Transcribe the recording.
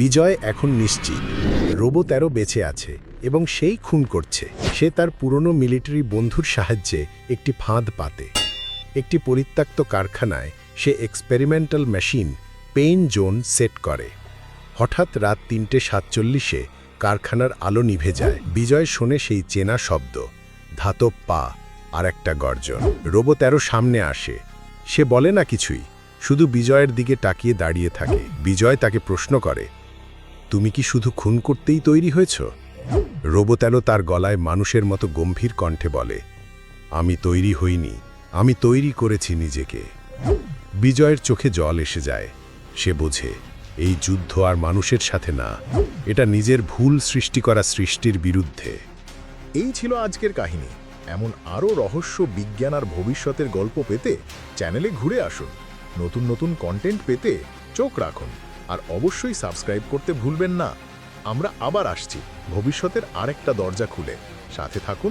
বিজয় এখন নিশ্চিত। রোবো তেরো বেঁচে আছে এবং সেই খুন করছে। সে তার পুরনো মিলিটারি বন্ধুর সাহায্যে একটি ফাঁদ পাতে। একটি পরিত্যক্ত কারখানায় সে experimental machine pain zone set করে। হঠাৎ রাত তিনটে সাতচল্লিশে কারখানার আলো নিভে যায়। বিজয় শোনে সেই চেনা শব্দ, ধাতব পা আর একটা গর্জন। রোবো তেরো সামনে আসে। সে বলে না কিছুই, শুধু বিজয়ের দিকে তাকিয়ে দাঁড়িয়ে থাকে। বিজয় তাকে প্রশ্ন করে তুমি কি শুধু খুন করতেই তৈরি হয়েছ? রোবোতেলো তার গলায় মানুষের মতো গম্ভীর কণ্ঠে বলে, আমি তৈরি হইনি, আমি তৈরি করেছি নিজেকে। বিজয়ের চোখে জল এসে যায়। সে বোঝে, এই যুদ্ধ আর মানুষের সাথে না, এটা নিজের ভুল সৃষ্টি করা সৃষ্টির বিরুদ্ধে। এই ছিল আজকের কাহিনী। এমন আরও রহস্য, বিজ্ঞান আর ভবিষ্যতের গল্প পেতে চ্যানেলে ঘুরে আসুন। নতুন নতুন কন্টেন্ট পেতে চোখ রাখুন। আর অবশ্যই সাবস্ক্রাইব করতে ভুলবেন না। আমরা আবার আসছি। ভবিষ্যতের আরেকটা দরজা খুলে। সাথে থাকুন।